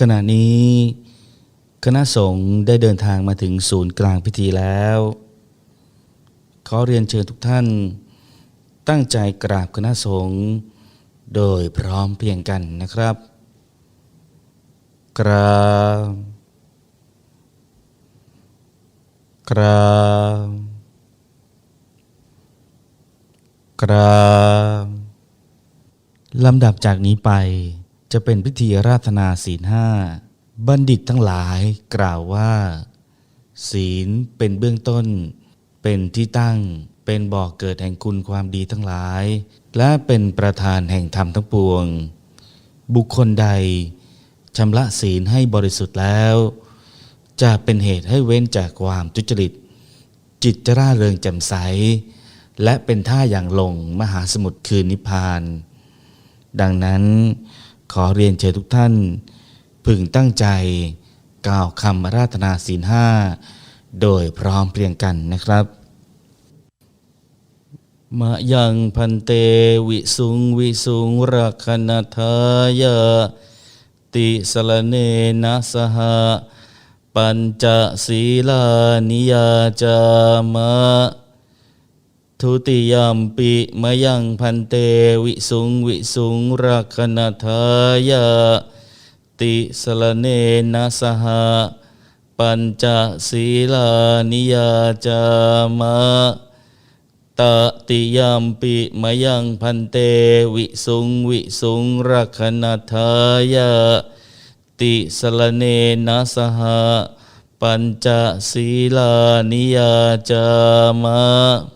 ขณะนี้คณะสงฆ์ได้เดินทางมาถึงศูนย์กลางพิธีแล้ว ขอเรียนเชิญทุกท่าน ตั้งใจกราบคณะสงฆ์โดยพร้อมเพียงกันนะครับ กราบ กราบ กราบลำดับจากนี้ไป จะเป็นพิธีราธนาศีลห้าบัณฑิตทั้งหลายกล่าวว่า ศีลเป็นเบื้องต้น เป็นที่ตั้งเป็นบ่อกเกิดแห่งคุณความดีทั้งหลาย และเป็นประธานแห่งธรรมทั้งปวง บุคคลใดชำระศีลให้บริสุทธิ์แล้ว จะเป็นเหตุให้เว้นจากความทุจริต จิตจะร่าเริงแจ่มใส และเป็นท่าอย่างลงมหาสมุทรคือนิพพาน ดังนั้น อเรียนเชิญทุกท่าน พึงตั้งใจ กล่าวคำราธนาศีลห้าโดยพร้อมเพรียงกันนะครับมะยังพันเตวิสุงวิสุงรักขณทายาติสลเนนะสหะปัญจศีลานิยาจามะ ทุติยมปิมยังพันเตวิสุงวิสุงรักขณทายาติสลเนนะสหะปัญจศีลานิยาจามะตติยมปิมยังพันเตวิสุงวิสุงรักขณทายาติสลเนนะสหะปัญจศีลานิยาจามะ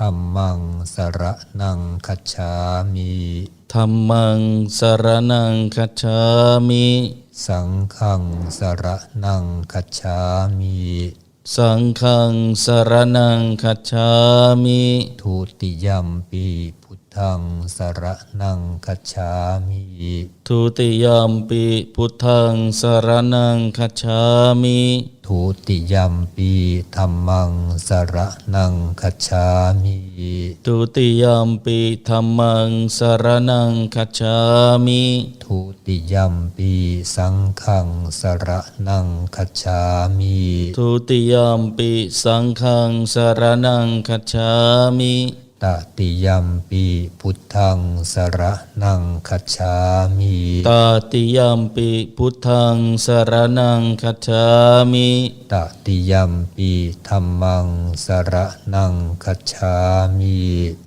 ธัมมังสระนังคัจฉามิธัมมังสรณังคัจฉามิ สังฆังสระนังคัจฉามิสังฆังสรณังคัจฉามิทุติยัมปีพุทธังสระนังคัจฉามิทุติยมปิพุทธังสรณังคัจฉามิ ทุติยัมปีธัมมังสระนังคัจฉามิทุติยมปิธัมมังสรณังคัจฉามิทุติยัมปีสังฆังสระนังคัจฉามิทุติยมปิสังฆังสรณังคัจฉามิ ตติยัมปีพุทธังสระนังคัจฉามิตาติยมปิพุทธังสรณังคัจฉามิตติยัมปีธัมมังสระนังคัจฉามิ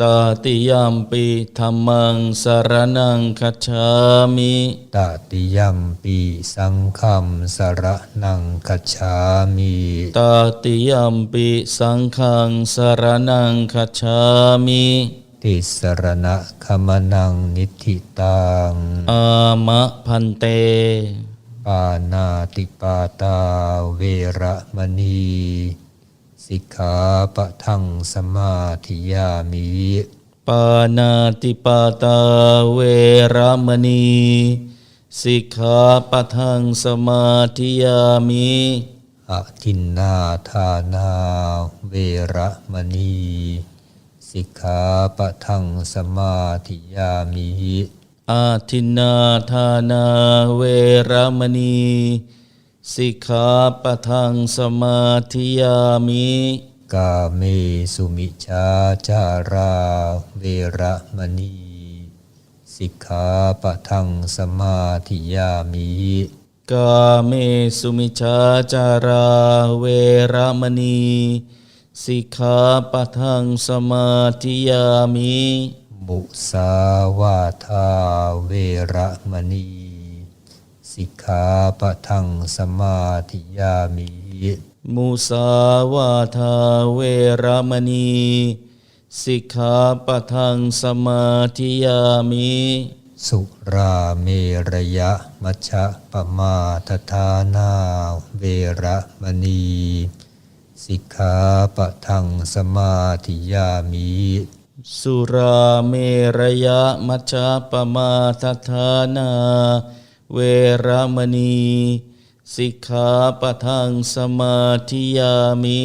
ตาติยมปิธัมมังสรณังคัจฉามิตติยัมปีสังฆัมสระนังคัจฉามิตาติยมปิสังฆังสรณังคัจฉามิติสรณะขมนังนิธิตัง อามะพันเต ปานาติปาตาเวระมณี สิกขาปะทังสมาธิยามิปานาติปาตาเวรมณี สิกขาปะทังสมาธิยามิอะทินนาทานาเวระมณี สิกขาปะทังสมาธิยามิอาทินนาทานาเวรมณีสิกขาปะทังสมาธิยามิกาเมสุมิชาจาราเวระมณีสิกขาปะทังสมาธิยามิกาเมสุมิชาจาราเวรมณี สิกขาปะทังสมาธิยามิมุสาวาทาเวระมณี สิกขาปะทังสมาธิยามิมุสาวาทาเวระมณี สิกขาปะทังสมาธิยามิสุราเมระยะมัชฌะปมาทฐานาเวระมณี สิกขาปะทังสมาธิยามิสุราเมรยะมัชฌะปมาทฐานา เวระมณี สิกขาปะทังสมาธิยามิ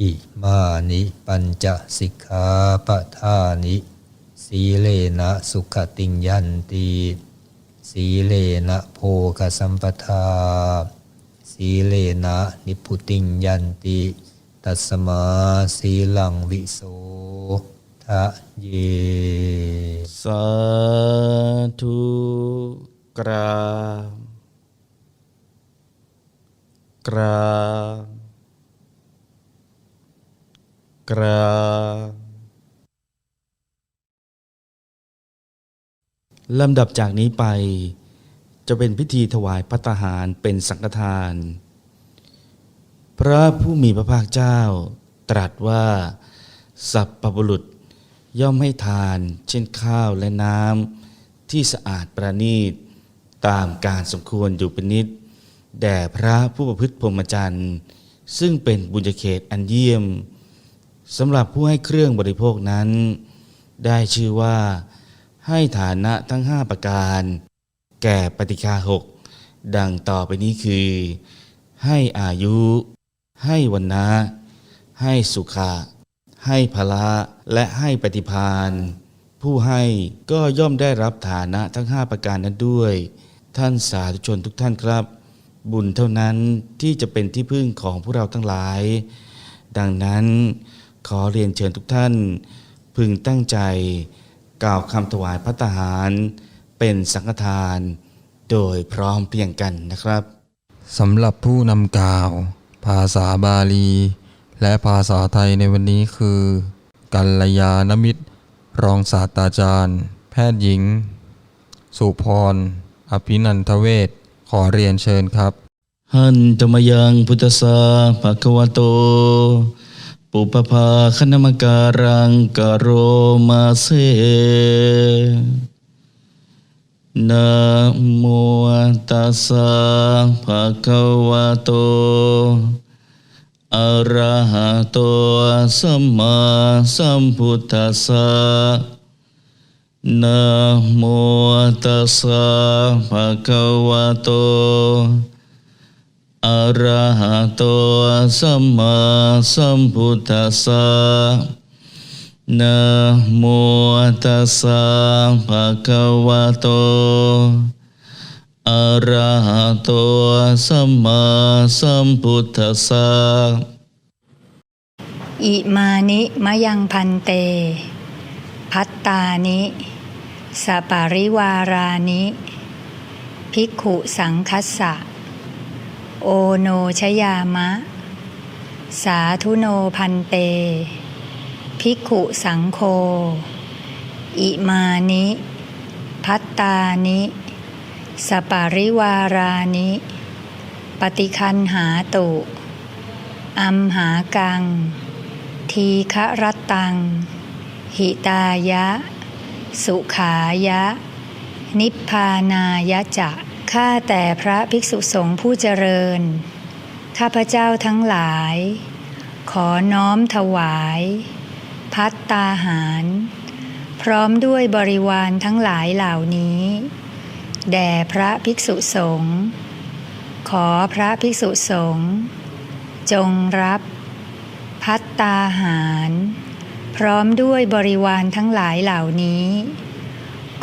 อิมานิปัญจสิกขาปะทานิสีเลนะสุขติงยันติสีเลนะโภคสัมปทา สีเลนะ นิพุติงยันติ ตัสมาสีลังวิโสทะเย สาธุกราบกราบกราบลำดับจากนี้ไป จะเป็นพิธีถวายพัตตาหารเป็นสังฆทาน พระผู้มีพระภาคเจ้า ตรัสว่า สัพพบุรุษย่อมให้ทานเช่นข้าวและน้ำที่สะอาดประณีต ตามการสมควรอยู่เป็นนิด แด่พระผู้ประพฤติพรหมจรรย์ ซึ่งเป็นบุญเขตอันเยี่ยมสำหรับผู้ให้เครื่องบริโภคนั้น ได้ชื่อว่าให้ฐานะทั้งห้าประการ แก่ปฏิคาหกดังต่อไปนี้คือ ให้อายุ ให้วันนะให้สุขะให้พละและให้ปฏิพานผู้ให้ก็ย่อมได้รับฐานะทั้งห้าประการนั้นด้วย ท่านสาธุชนทุกท่านครับ บุญเท่านั้นที่จะเป็นที่พึ่งของพวกเราทั้งหลาย ดังนั้นขอเรียนเชิญทุกท่าน พึงตั้งใจ กล่าวคำถวายพระตาหาร เป็นสังฆทาน โดยพร้อมเพรียงกันนะครับสำหรับผู้นำกล่าว ภาษาบาลี และภาษาไทยในวันนี้คือ กัลยาณมิตร รองศาสตราจารย์ แพทย์หญิง สุพร อภินันทเวศขอเรียนเชิญครับหันตมยังพุทธสาภะคะวะโต ปุปภาคณมการังกโรมาเซ นะโมตัสสะภะคะวะโต อะระหะโต สัมมาสัมพุทธัสสะนะโมตัสสะภะคะวะโต อะระหะโต สัมมาสัมพุทธัสสะ นะโมตัสสะภะคะวะโต อะระหะโต สัมมาสัมพุทธัสสะ อิมานิมะยังพันเต พัตตานิสปาริวารานิ ภิกขุสังคัสสะ โอโนชยามะ สาธุโนพันเต ภิกขุสังโฆ อิมานิ พัตตานิ สปาริวารานิ ปฏิคันหาตุอัมหากัง ทีฆรตัง หิตายะ สุขายะ นิพพานายะจะข้าแต่พระภิกษุสงฆ์ผู้เจริญ ข้าพเจ้าทั้งหลาย ขอน้อมถวาย พัตตาหาร พร้อมด้วยบริวารทั้งหลายเหล่านี้ แด่พระภิกษุสงฆ์ขอพระภิกษุสงฆ์จงรับ พัตตาหาร พร้อมด้วยบริวารทั้งหลายเหล่านี้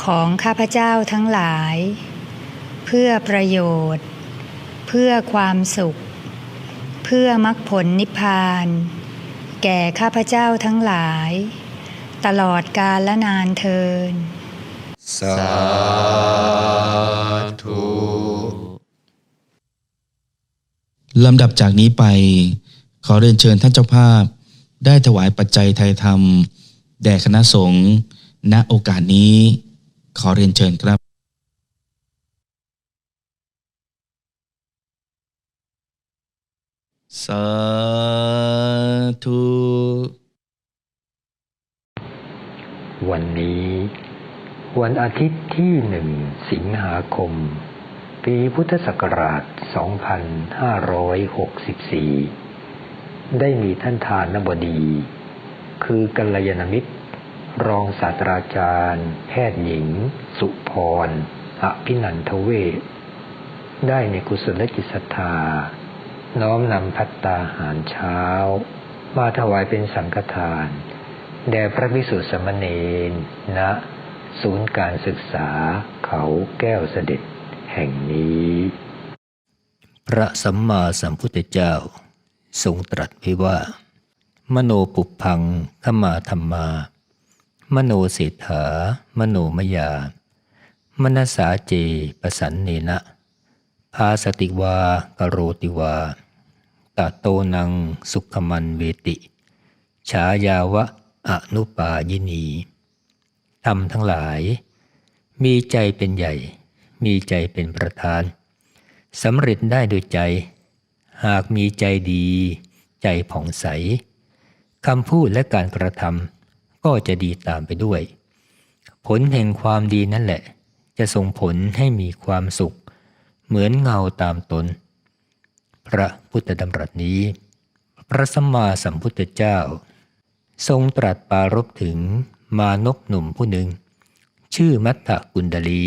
ของข้าพเจ้าทั้งหลาย เพื่อประโยชน์ เพื่อความสุข เพื่อมรรคผลนิพพาน แก่ข้าพเจ้าทั้งหลาย ตลอดกาลและนานเทิน สาธุลำดับจากนี้ไป ขอเรียนเชิญท่านเจ้าภาพ ได้ถวายปัจจัยไทยธรรม แด่คณะสงฆ์ณโอกาสนี้ ขอเรียนเชิญครับสา ธุวันนี้ วันอาทิตย์ที่หนึ่งสิงหาคม ปีพุทธศักราช 2564 ได้มีท่านทานบดี คือกัลยาณมิตร รองศาสตราจารย์ แพทย์หญิง สุพรอภินันทเวศได้ในกุศลจิตศรัทธาน้อมนำพัตตาหารเช้า มาถวายเป็นสังฆทาน แด่พระพิสุทธิสามเณรณศูนย์การศึกษาเขาแก้วเสด็จแห่งนี้ พระสัมมาสัมพุทธเจ้า ทรงตรัสไว้ว่า มโนปุพพังขมาธรรมา มโนเศรษฐามโนมยามนสาเจปสันเนนะ ภาสติวากโรติวา ตะโตนังสุขมันเวติ ฉายาวะอนุปายินีธรรมทั้งหลาย มีใจเป็นใหญ่ มีใจเป็นประธานสำเร็จได้โดยใจ หากมีใจดี ใจผ่องใสคำพูดและการกระทำก็จะดีตามไปด้วย ผลแห่งความดีนั่นแหละ จะส่งผลให้มีความสุข เหมือนเงาตามตน พระพุทธดำรัสนี้ พระสัมมาสัมพุทธเจ้า ทรงตรัสปารบถึงมานพหนุ่มผู้หนึ่ง ชื่อมัตตกุณดลี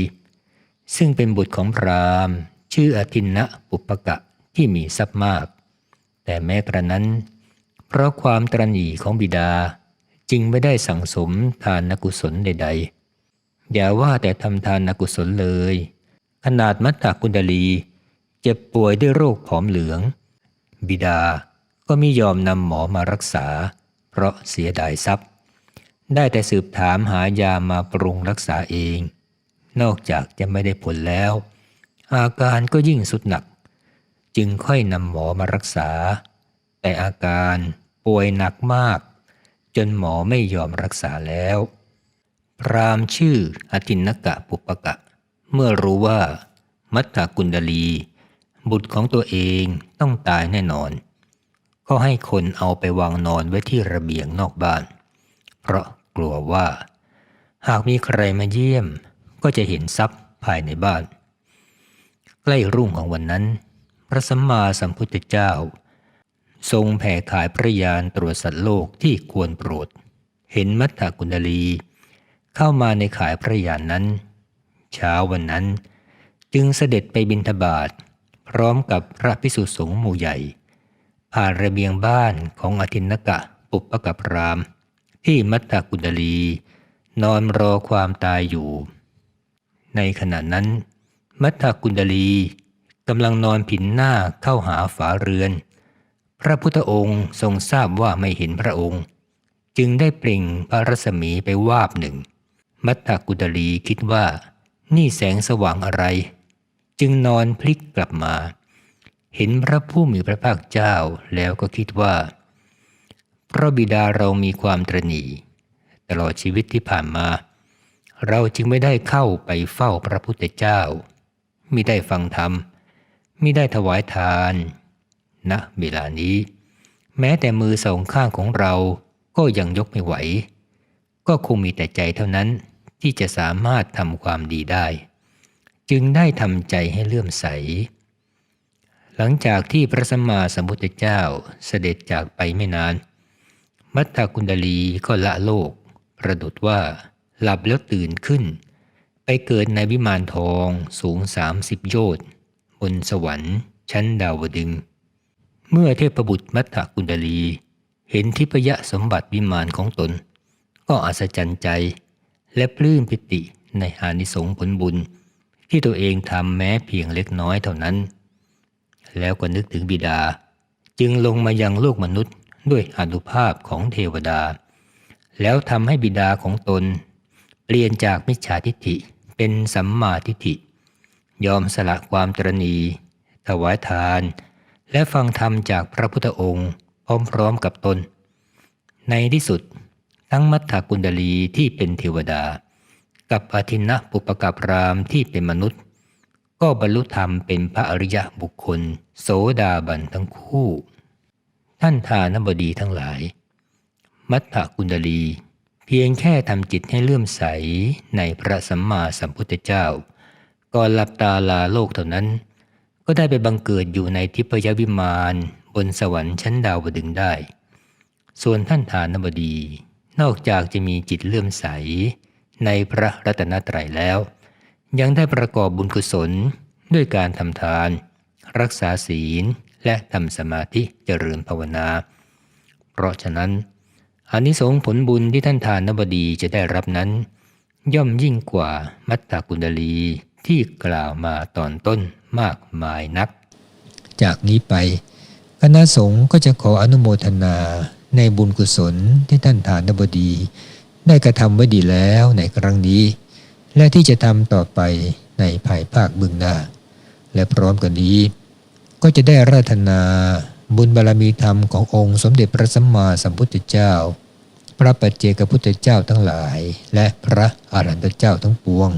ซึ่งเป็นบุตรของพราหมณ์ ชื่ออทินนะปุปปกะที่มีทรัพย์มาก แต่แม้กระนั้น เพราะความตรณีของบิดาจึงไม่ได้สั่งสมทานกุศลใด ๆ อย่าว่าแต่ทำทานกุศลเลย ขนาดมัตตกุณดลี เจ็บป่วยด้วยโรคผอมเหลือง บิดาก็ไม่ยอมนำหมอมารักษา เพราะเสียดายทรัพย์ ได้แต่สืบถามหายามาปรุงรักษาเอง นอกจากจะไม่ได้ผลแล้ว อาการก็ยิ่งสุดหนัก จึงค่อยนำหมอมารักษา แต่อาการป่วยหนักมาก จนหมอไม่ยอมรักษาแล้ว พรามชื่ออทินนกะปุปปกะ เมื่อรู้ว่ามัตตกุณดลี บุตรของตัวเองต้องตายแน่นอน ก็ให้คนเอาไปวางนอนไว้ที่ระเบียงนอกบ้าน เพราะกลัวว่า หากมีใครมาเยี่ยม ก็จะเห็นทรัพย์ภายในบ้าน ใกล้รุ่งของวันนั้น พระสัมมาสัมพุทธเจ้า ทรงแผ่ขายพระยานตรวจสัตว์โลกที่ควรโปรด เห็นมัตตกุณลี เข้ามาในขายพระยานนั้น เช้าวันนั้น จึงเสด็จไปบิณฑบาต พร้อมกับพระพิสุสงฆ์หมู่ใหญ่ ผ่านระเบียงบ้านของอทินกะปุปปกับราม ที่มัตตกุณดลี นอนรอความตายอยู่ ในขณะนั้น มัตตกุณดลีกำลังนอนผินหน้าเข้าหาฝาเรือน พระพุทธองค์ทรงทราบว่าไม่เห็นพระองค์ จึงได้เปล่งพระรัศมีไปวาบหนึ่ง มัตตกุณดลีคิดว่า นี่แสงสว่างอะไร จึงนอนพลิกกลับมา เห็นพระผู้มีพระภาคเจ้าแล้วก็คิดว่า พระบิดาเรามีความตรณีตลอดชีวิตที่ผ่านมา เราจึงไม่ได้เข้าไปเฝ้าพระพุทธเจ้ามิได้ฟังธรรมมิได้ถวายทานณนะเวลานี้ แม้แต่มือสองข้างของเราก็ยังยกไม่ไหว ก็คงมีแต่ใจเท่านั้นที่จะสามารถทำความดีได้ จึงได้ทำใจให้เลื่อมใส หลังจากที่พระสัมมาสัมพุทธเจ้าเสด็จจากไปไม่นาน มัตตกุณดลีก็ละโลก ประดุดว่าหลับแล้วตื่นขึ้น ไปเกิดในวิมานทองสูงสามสิบโยชน์บนสวรรค์ชั้นดาวดึง เมื่อเทพบุตรมัตตกุณดลี เห็นทิพยสมบัติวิมานของตน ก็อัศจรรย์ใจ และปลื้มปิติในอานิสงส์ผลบุญ ที่ตัวเองทำแม้เพียงเล็กน้อยเท่านั้น แล้วก็นึกถึงบิดา จึงลงมายังโลกมนุษย์ด้วยอนุภาพของเทวดา แล้วทำให้บิดาของตน เปลี่ยนจากมิจฉาทิฏฐิเป็นสัมมาทิฏฐิ ยอมสละความตรณีถวายทาน และฟังธรรมจากพระพุทธองค์พร้อมๆกับตน ในที่สุดทั้งมัทธกุณดลีที่เป็นเทวดา กับอธินะปุปกับรามที่เป็นมนุษย์ ก็บรรลุธรรมเป็นพระอริยบุคคล โสดาบันทั้งคู่ ท่านทานบดีทั้งหลาย มัทธกุณดลีเพียงแค่ทำจิตให้เลื่อมใสในพระสัมมาสัมพุทธเจ้าก่อนหลับตาลาโลกเท่านั้น ก็ได้ไปบังเกิดอยู่ในทิพยวิมานบนสวรรค์ชั้นดาวดึงได้ ส่วนท่านฐานบดี นอกจากจะมีจิตเลื่อมใส ในพระรัตนตรัยแล้ว ยังได้ประกอบบุญกุศลด้วยการทำทาน รักษาศีลและทำสมาธิเจริญภาวนา เพราะฉะนั้นอานิสงส์ผลบุญที่ท่านทานนบดีจะได้รับนั้น ย่อมยิ่งกว่ามัตตกุณลีที่กล่าวมาตอนต้นมากมายนัก จากนี้ไป คณะสงฆ์ก็จะขออนุโมทนาในบุญกุศลที่ท่านฐานบดี ได้กระทำไว้ดีแล้วในครั้งนี้ และที่จะทำต่อไปในภายภาคเบื้องหน้า และพร้อมกันนี้ ก็จะได้ราธนาบุญบารมีธรรมขององค์สมเด็จพระสัมมาสัมพุทธเจ้า พระปัจเจกพุทธเจ้าทั้งหลาย และพระอรหันตเจ้าทั้งปวง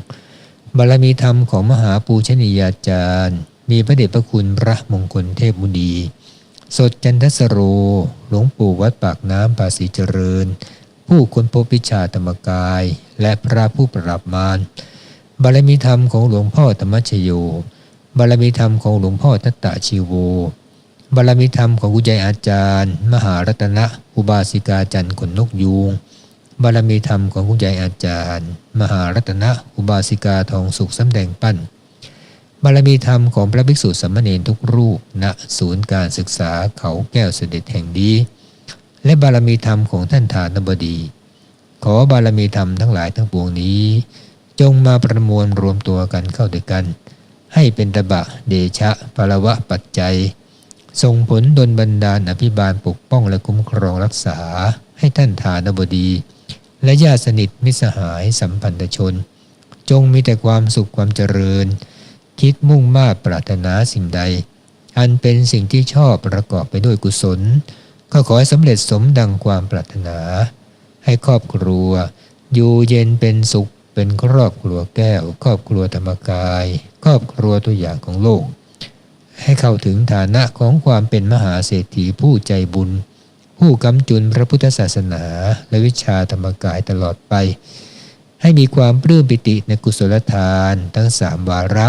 บารมีธรรมของมหาปูชนียาจารย์ มีพระเดชพระคุณพระมงคลเทพมุนีสดจันทสโร หลวงปู่วัดปากน้ำภาษีเจริญ ผู้ค้นพบวิชาธรรมกาย และพระผู้ปรับมารบารมีธรรมของหลวงพ่อธรรมชโย บารมีธรรมของหลวงพ่อทัตตะชีโว บารมีธรรมของกุญยอาจารย์ มหารัตนะอุบาสิกาจันทร์ขนนกยูงบารมีธรรมของคุณยายอาจารย์ มหารัตนะอุบาสิกาทองสุขสำแดงปั้น บารมีธรรมของพระภิกษุสมเณรทุกรูปณศูนย์การศึกษาเขาแก้วเสด็จแห่งนี้ และบารมีธรรมของท่านฐานบดี ขอบารมีธรรมทั้งหลายทั้งปวงนี้ จงมาประมวลรวมตัวกันเข้าด้วยกัน ให้เป็นตบะเดชะปรวะปัจจัยส่งผลดลบันดาลอภิบาลปกป้องและคุ้มครองรักษาให้ท่านฐานบดี และญาติสนิทมิสหายสัมพันธชน จงมีแต่ความสุขความเจริญ คิดมุ่งมา่ปรารถนาสิ่งใด อันเป็นสิ่งที่ชอบประกอบไปด้วยกุศล ก็ขอให้สำเร็จสมดังความปรารถนา ให้ครอบครัว อยู่เย็นเป็นสุข เป็นครอบครัวแก้ว ครอบครัวธรรมกาย ครอบครัวตัวอย่างของโลก ให้เข้าถึงฐานะของความเป็นมหาเศรษฐีผู้ใจบุญ ผู้กำจุนพระพุทธศาสนา และวิชาธรรมกายตลอดไป ให้มีความปลื้มปิติในกุศลทานทั้งสามวาระ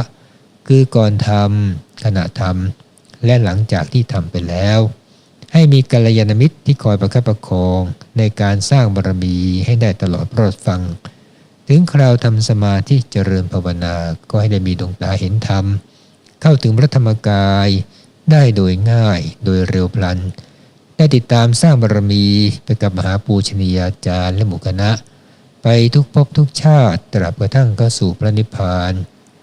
คือก่อนทำขณะทำและหลังจากที่ทำไปแล้ว ให้มีกัลยาณมิตรที่คอยประคับประคองในการสร้างบารมีให้ได้ตลอดรอดฟัง ถึงคราวทำสมาธิเจริญภาวนาก็ให้ได้มีดวงตาเห็นธรรม เข้าถึงพระธรรมกายได้โดยง่ายโดยเร็วพลัน ได้ติดตามสร้างบารมีไปกับมหาปูชนียาจารย์และหมู่คณะ ไปทุกภพทุกชาติตราบกระทั่งเข้าสู่พระนิพพาน